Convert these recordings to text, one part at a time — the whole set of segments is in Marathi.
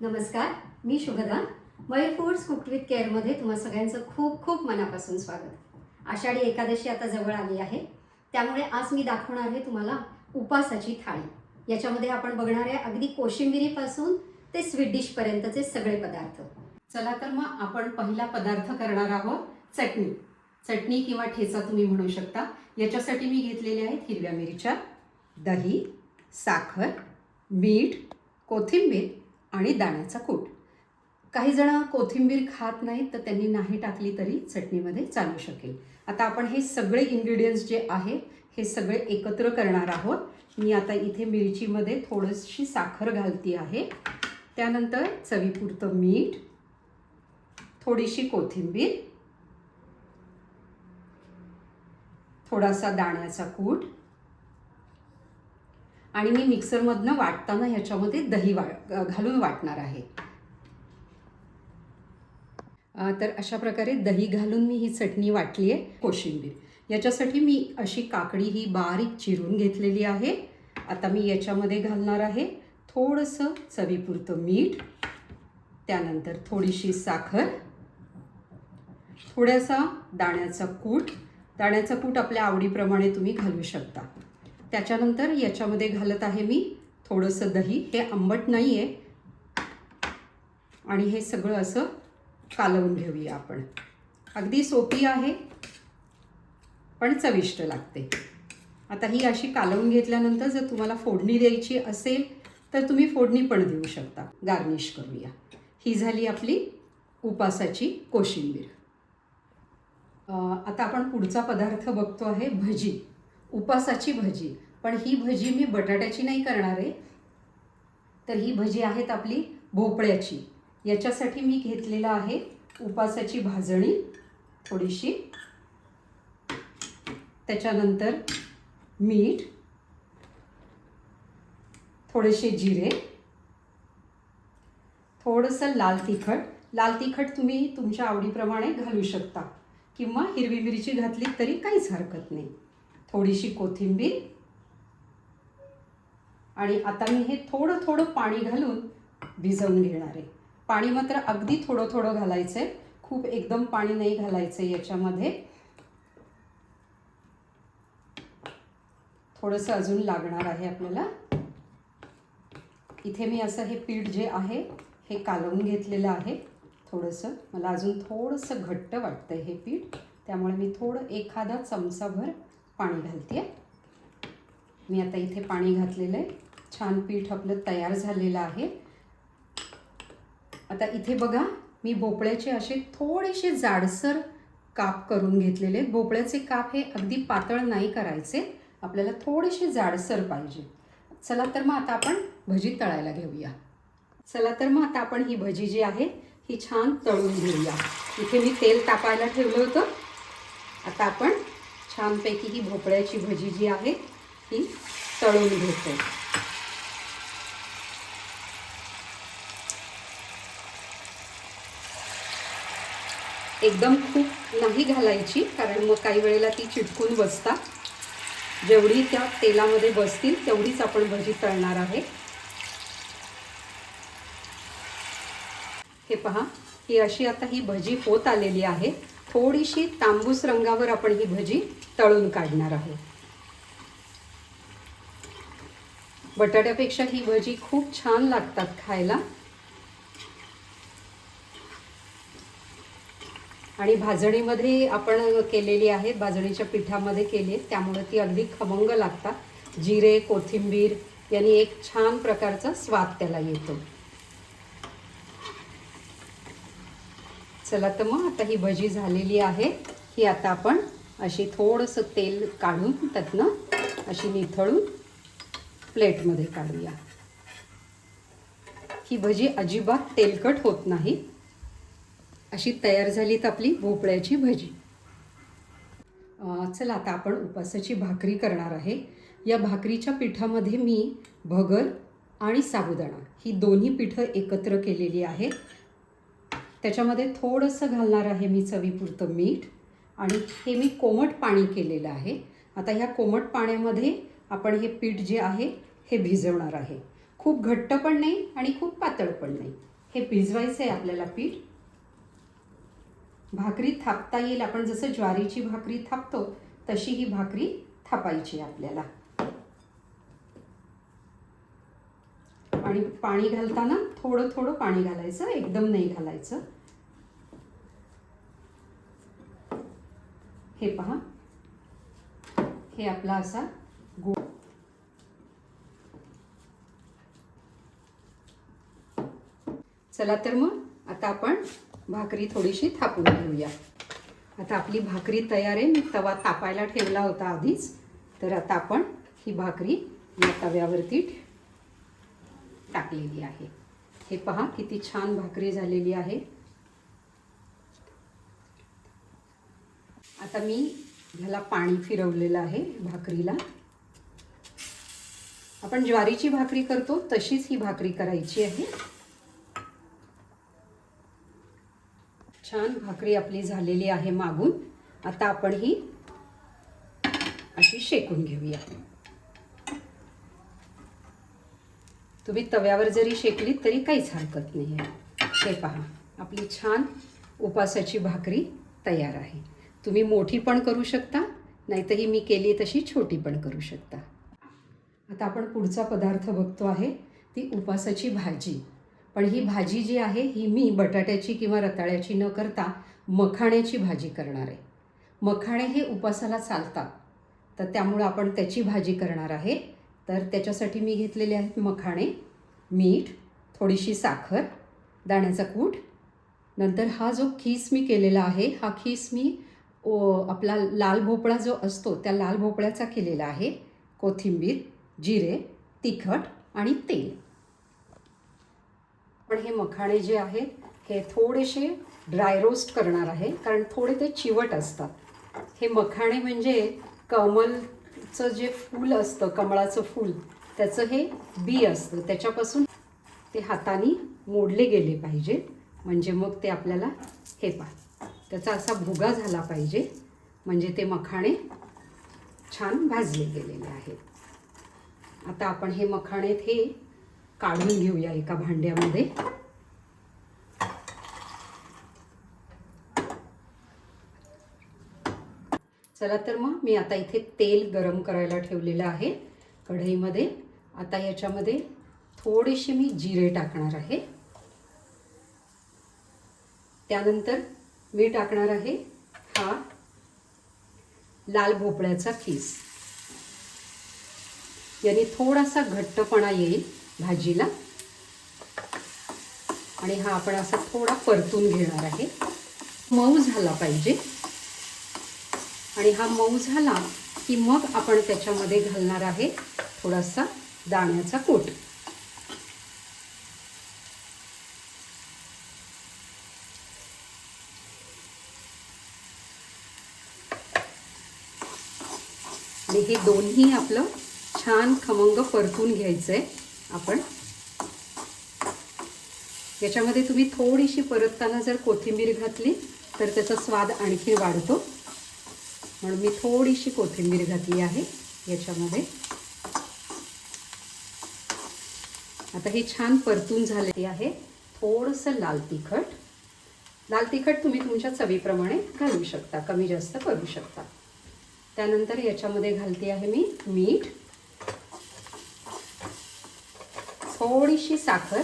नमस्कार मी Shubhada. Mayur foods cook with केअरमध्ये तुम्हा सगळ्यांचं खूप खूप मनापासून स्वागत. आषाढी एकादशी आता जवळ आली आहे. त्यामुळे आज मी दाखवणार आहे तुम्हाला उपासाची थाळी. याच्यामध्ये आपण बघणार आहे अगदी कोशिंबिरीपासून ते स्वीट डिशपर्यंतचे सगळे पदार्थ. चला तर मग आपण पहिला पदार्थ करणार आहोत चटणी. चटणी किंवा ठेचा तुम्ही म्हणू शकता. याच्यासाठी मी घेतलेल्या आहेत हिरव्या मिरच्या दही साखर मीठ कोथिंबीर आणि दाण्याचा कूट. काही जण कोथिंबीर खात नाहीत तर त्यांनी नाही टाकली तरी चटणीमध्ये चालू शकेल. आता आपण हे सगळे इन्ग्रेडियंट्स जे आहे हे सगळे एकत्र करणार आहोत. मी आता इथे मिरचीमध्ये थोडीशी साखर घालती आहे. त्यानंतर चवीपुरतं मीठ थोडीशी कोथिंबीर थोडासा दाण्याचा कूट आणि मी मिक्सरमधनं वाटताना ह्याच्यामध्ये दही वा घालून वाटणार आहे. तर अशा प्रकारे दही घालून मी ही चटणी वाटली आहे कोशिंबीर. याच्यासाठी मी अशी काकडी ही बारीक चिरून घेतलेली आहे. आता मी याच्यामध्ये घालणार आहे थोडंसं चवीपुरतं मीठ त्यानंतर थोडीशी साखर थोड्यासा दाण्याचा कूट. दाण्याचा कूट आपल्या आवडीप्रमाणे तुम्ही घालू शकता. त्याच्यानंतर याच्यामध्ये घालत आहे मी थोडंसं दही. हे आंबट नाही आहे आणि हे सगळं असं कालवून घेऊया आपण. अगदी सोपी आहे पण चविष्ट लागते. आता ही अशी कालवून घेतल्यानंतर जर तुम्हाला फोडणी द्यायची असेल तर तुम्ही फोडणी पण देऊ शकता. गार्निश करूया. ही झाली आपली उपासाची कोशिंबीर. आता आपण पुढचा पदार्थ बघतो आहे भजी. उपासाची भजी. पण ही भजी मी बटाट्याची नाही करणार आहे. तर ही भजी आहेत आपली भोपळ्याची. याच्यासाठी मी घेतलेलं आहे उपासाची भाजणी थोडीशी. त्याच्यानंतर मीठ थोडेसे जिरे थोडंसं लाल तिखट. लाल तिखट तुम्ही तुमच्या आवडीप्रमाणे घालू शकता. किंवा हिरवी मिरची घातली तरी काहीच हरकत नाही. थोडीशी कोथिंबीर. आणि आता मी हे थोडं थोडं पाणी घालून भिजवून घेणार आहे. पाणी मात्र अगदी थोडं थोडं घालायचं आहे खूप एकदम पाणी नाही घालायचं आहे याच्यामध्ये. थोडंसं अजून लागणार आहे आपल्याला. इथे मी असं हे पीठ जे आहे हे कालवून घेतलेलं आहे. थोडंसं. मला अजून थोडंसं घट्ट वाटतं आहे हे पीठ. त्यामुळे मी थोडं एखादा चमचाभर पाणी घालते मी आता इथे पाणी घातलेलं आहे. छान पीठ आपलं तयार झालेलं आहे. आता इथे बघा मी भोपळ्याचे असे थोडेसे जाडसर काप करून घेतलेले. आहेत भोपळ्याचे काप हे अगदी पातळ नाही करायचे. आपल्याला थोडेसे जाडसर पाहिजे. चला तर मग आता आपण भजी तळायला घेऊया. चला तर मग आता आपण ही भजी जी आहे ही छान तळून घेऊया. इथे मी तेल तापायला ठेवलं होतं. आता आपण छानपैकी ही भोपळ्याची भजी जी आहे ती तळून घेते. एकदम खूप नाही घालायची कारण मग काही वेळेला ती चिटकून बसतात. जेवढी त्या तेलामध्ये बसतील तेवढीच आपण भजी तळणार आहे. हे पहा ही अशी आता ही भजी होत आलेली आहे. थोडीशी तांबूस रंगावर आपण ही भजी तळून काढणार आहोत. बटाट्यापेक्षा ही भजी खूप छान लागतात खायला. आणि भाजणीमध्ये आपण केलेली आहेत भाजणीच्या पिठामध्ये केली आहे त्यामुळे ती अगदी खमंग लागतात. जिरे कोथिंबीर यांनी एक छान प्रकारचा स्वाद त्याला येतो. चला तर मग आता ही भजी झालेली आहे. ही आता आपण अशी थोडंसं तेल काढून त्यातनं अशी निथळून प्लेटमध्ये काढूया. ही भजी अजिबात तेलकट होत नाही. अशी तयार झालीत आपली भोपळ्याची भजी. चला आता आपण उपासाची भाकरी करणार आहे. या भाकरीच्या पिठामध्ये मी भगर आणि साबुदाणा ही दोन्ही पिठं एकत्र केलेली आहेत. त्याच्यामध्ये थोडंसं घालणार आहे मी चवीपुरतं मीठ आणि हे मी कोमट पाणी केलेलं आहे. आता ह्या कोमट पाण्यामध्ये आपण हे पीठ जे आहे हे भिजवणार आहे. खूप घट्ट पण नाही आणि खूप पातळ पण नाही. हे भिजवायचं आहे आपल्याला पीठ. भाकरी थापता येईल. आपण जसं ज्वारीची भाकरी थापतो तशी ही भाकरी थापायची आहे आपल्याला. आणि पाणी घालताना थोडं थोडं पाणी घालायचं एकदम नाही घालायचं. हे पहा. हे आपला असा गो चला तर मग आता आपण भाकरी थोडीशी थापून घेऊया. आता आपली भाकरी तयार आहे. मी तवा तापायला ठेवला होता आधीच. तर आता आपण ही भाकरी या तव्यावरती टाकलेली आहे. हे पहा किती छान भाकरी झालेली आहे. आता मी ह्याला पाणी फिरवलेलं आहे भाकरीला. आपण ज्वारीची भाकरी करतो तशीच ही भाकरी करायची आहे. छान भाकरी आपली झालेली आहे मागून. आता आपण ही अशी शेकून घेऊया. तुम्ही तव्यावर जरी शेकलीत तरी काहीच हरकत नाही आहे हे पहा आपली छान उपासाची भाकरी तयार आहे. तुम्ही मोठी पण करू शकता नाहीतर ही मी केली तशी छोटी पण करू शकता. आता आपण पुढचा पदार्थ बघतो आहे ती उपासाची भाजी. पण ही भाजी जी आहे ही मी बटाट्याची किंवा रताळ्याची न करता मखाण्याची भाजी करणार आहे. मखाणे हे उपासाला चालतात. तर त्यामुळं आपण त्याची भाजी करणार आहे. तर त्याच्यासाठी मी घेतलेले आहेत मखाणे मीठ थोडीशी साखर दाण्याचा कूट. नंतर हा जो खीस मी केलेला आहे हा खीस मी ओ आपला लाल भोपळा जो असतो त्या लाल भोपळ्याचा केलेला आहे. कोथिंबीर जिरे तिखट आणि तेल. पण हे मखाणे जे आहेत हे थोडेसे ड्राय रोस्ट करणार आहे कारण थोडे ते चिवट असतात. हे मखाणे म्हणजे कमलचं जे फूल असतं कमळाचं फूल त्याचं हे बी असतं. त्याच्यापासून ते हाताने मोडले गेले पाहिजे. म्हणजे मग ते आपल्याला हे पा त्याचा असा भुगा झाला पाहिजे. म्हणजे ते मखाणे छान भाजले गेलेले आहेत. आता आपण हे मखाणे हे काढून घेऊया एका भांड्यामध्ये. चला तर मग मी आता इथे तेल गरम करायला ठेवलेलं आहे कढईमध्ये. आता याच्यामध्ये थोडेसे मी जिरे टाकणार आहे. त्यानंतर मी टाकणार आहे हा लाल भोपळ्याचा खीस याने थोडासा घट्टपणा येईल भाजीला. आणि हा आपण असा थोडा परतून घेणार आहे. मऊ झाला पाहिजे. आणि हा मऊ झाला की मग आपण त्याच्यामध्ये घालणार आहे थोडासा दाण्याचा कोट. आणि हे दोन्ही आपलं छान खमंग परतून घ्यायचं आहे आपण याच्यामध्ये तुम्ही थोडीशी परतताना जर कोथिंबीर घातली तर त्याचा स्वाद आणखी वाढतो. म्हणून मी थोडीशी कोथिंबीर घातली आहे याच्यामध्ये. आता हे छान परतून झाले आहे. थोडंसं लाल तिखट. लाल तिखट तुम्ही तुमच्या चवीप्रमाणे घालू शकता कमी जास्त करू शकता. त्यानंतर याच्यामध्ये घालते आहे मी मीठ. थोडीशी साखर.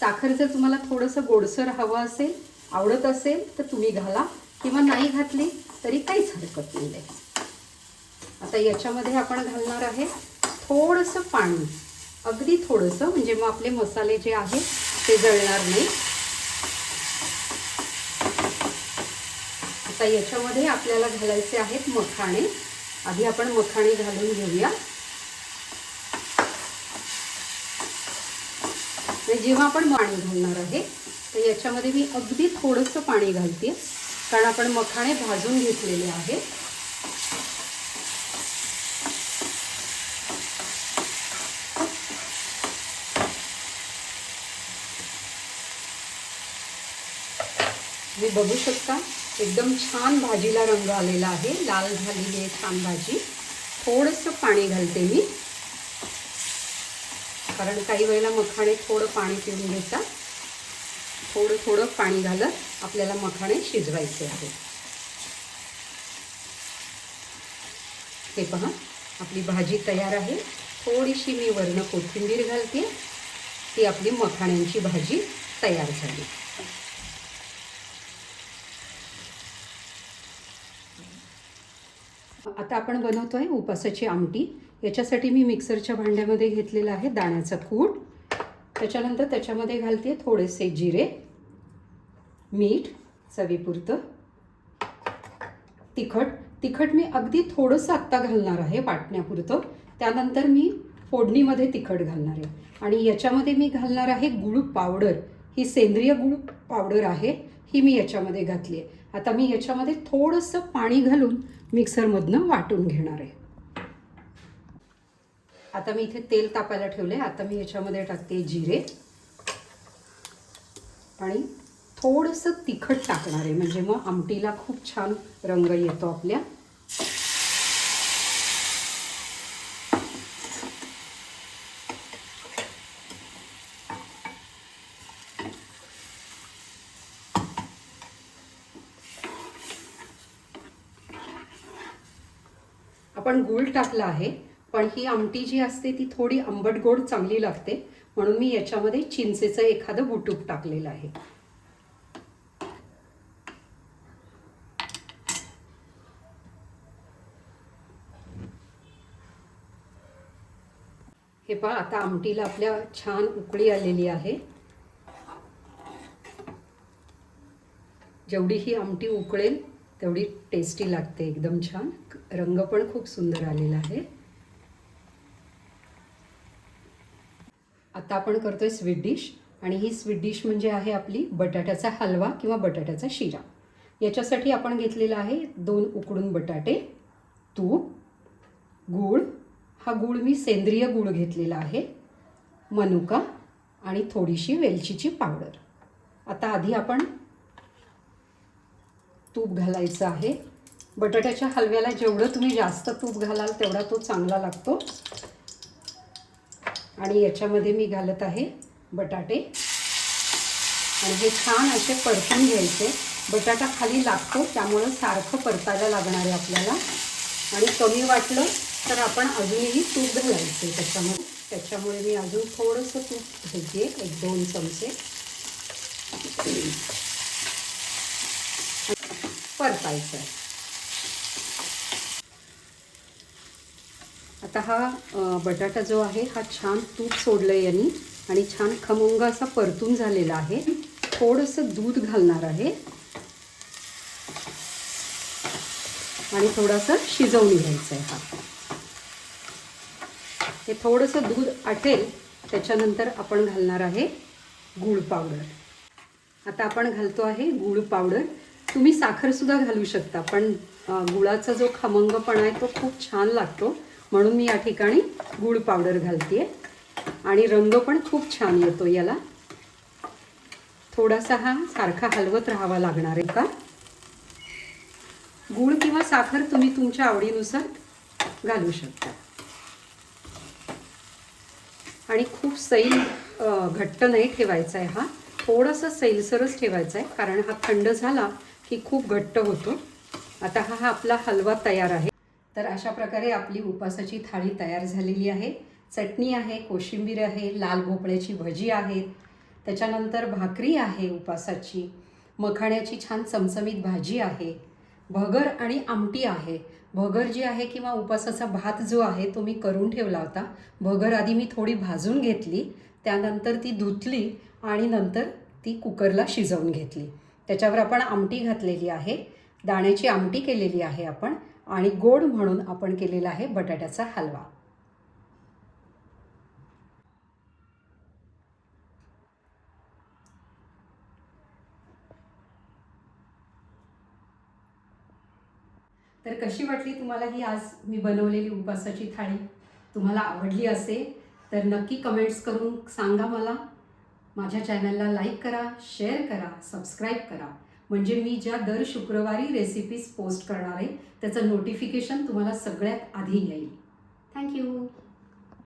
साखर जर तुम्हाला थोडंसं गोडसर हवं असेल आवडत असेल तर तुम्ही घाला. किंवा नाही घातली तरी काहीच हरकत नाही. आहे आता याच्यामध्ये आपण घालणार आहे थोडंसं पाणी. अगदी थोडंसं म्हणजे मग आपले मसाले जे आहेत ते जळणार नाही. आता याच्यामध्ये आपल्याला घालायचे आहेत मखाणे. आधी आपण मखाणे घालून घेऊया. जेव्हा आपण पाणी घालणार आहे तर याच्यामध्ये मी अगदी थोडंसं पाणी घालते. कारण आपण मखाणे भाजून घेतलेले आहे तुम्ही बघू शकता एकदम छान भाजीला रंग आलेला आहे. लाल झालेली आहे छान भाजी. थोडंसं पाणी घालते मी. कारण काही वेळेला मखाणे थोडं पाणी पिऊन घेतात. थोडं थोडं पाणी घालत आपल्याला मखाणे शिजवायचे आहे हे पहा आपली भाजी तयार आहे. थोडीशी मी वर्ण कोथिंबीर घालते. ती आपली मखाण्यांची भाजी तयार झाली. आता आपण बनवतो आहे उपासाची आमटी. याच्यासाठी मी मिक्सरच्या भांड्यामध्ये घेतलेला आहे दाण्याचा कूट. त्याच्यानंतर त्याच्यामध्ये घालते थोडेसे जिरे मीठ चवीपुरतं तिखट. तिखट मी अगदी थोडंसं आत्ता घालणार आहे वाटण्यापुरतं. त्यानंतर मी फोडणीमध्ये तिखट घालणार आहे. आणि याच्यामध्ये मी घालणार आहे गुळ पावडर. ही सेंद्रिय गुळ पावडर आहे ही मी याच्यामध्ये घातली आहे. आता मी याच्यामध्ये थोडंसं पाणी घालून मिक्सरमधनं वाटून घेणार आहे. आता मी इथे तेल तापायला ठेवले आता मी याच्यामध्ये टाकते जिरे. आणि थोडंसं तिखट टाकणार आहे. म्हणजे मग आमटीला खूप छान रंग येतो आपल्या. आपण गूळ टाकला आहे पण ही आमटी जी असते ती थोडी आंबट गोड चांगली लागते म्हणून मी याच्यामध्ये चिंचेचं एखादं बुटूक टाकलेलं आहे. हे पहा आता आमटीला आपल्या छान उकळी आलेली आहे. जेवढी ही आमटी उकळेल तेवढी टेस्टी लागते एकदम छान. रंग पण खूप सुंदर आलेला आहे. आता आपण करतोय स्वीट डिश आणि ही स्वीट डिश म्हणजे आहे आपली बटाट्याचा हलवा किंवा बटाट्याचा शिरा. याच्यासाठी आपण घेतलेला आहे दोन उकडून बटाटे तूप गूळ. हा गूळ मी सेंद्रिय गूळ घेतलेला आहे मनुका आणि थोडीशी वेलचीची पावडर. आता आधी आपण तूप घालायचं आहे. बटाट्याच्या हलव्याला जेवढं तुम्ही जास्त तूप घालाल तेवढा तो चांगला लागतो. आणि याच्यामध्ये मी घालत आहे बटाटे. आणि हे छान असे परतून घ्यायचे. बटाटा खाली लागतो त्यामुळं सारखं परतायला लागणार आहे आपल्याला. आणि कमी वाटलं तर आपण अजूनही तूप घालायचं त्याच्यामध्ये त्याच्यामुळे. मी अजून थोडंसं तूप घ्यायचे एक दोन चमचे. परतायचं आहे. आता हा बटाटा जो आहे हा छान तूप सोडलं आहे यांनी आणि छान खमंग असा परतून झालेला आहे. थोडंसं दूध घालणार आहे. आणि थोडंसं शिजवून घ्यायचं आहे हा. हे थोडंसं दूध आटेल त्याच्यानंतर आपण घालणार आहे गूळ पावडर. आता आपण घालतो आहे गूळ पावडर. तुम्ही साखरसुद्धा घालू शकता पण गुळाचा जो खमंगपणा आहे तो खूप छान लागतो. म्हणून मी या ठिकाणी गूळ पावडर घालते आणि रंग पण खूप छान येतो याला. थोडासा हा सारखा हलवत राहावा लागणार आहे का? गूळ किंवा साखर तुम्ही तुमच्या आवडीनुसार घालू शकता. आणि खूप सैल घट्ट नाही ठेवायचा आहे हा. थोडंसं सैलसरच ठेवायचा आहे कारण हा थंड झाला की खूप घट्ट होतो. आता हा हा आपला हलवा तयार आहे. तर अशा प्रकारे आपली उपासाची थाळी तयार झालेली आहे. चटणी आहे कोशिंबीर आहे लाल भोपळ्याची भजी आहे त्याच्यानंतर भाकरी आहे उपासाची. मखाण्याची छान चमचमीत भाजी आहे. भगर आणि आमटी आहे. भगर जी आहे किंवा उपासाचा भात जो आहे तो मी करून ठेवला होता. भगर आधी मी थोडी भाजून घेतली. त्यानंतर ती धुतली आणि नंतर ती कुकरला शिजवून घेतली. त्याच्यावर आपण आमटी घातलेली आहे. दाण्याची आमटी केलेली आहे आपण आणि गोड म्हणून आपण केलेला आहे बटाट्याचा हलवा. तर कशी वाटली तुम्हाला ही आज मी बनवलेली उपासाची थाळी? तुम्हाला आवडली असेल तर नक्की कमेंट्स करून सांगा मला. माझ्या चॅनलला लाईक करा शेअर करा सबस्क्राईब करा. म्हणजे मी ज्या दर शुक्रवारी रेसिपीज पोस्ट करणार आहे त्याचं नोटिफिकेशन तुम्हाला सगळ्यात आधी येईल. थँक्यू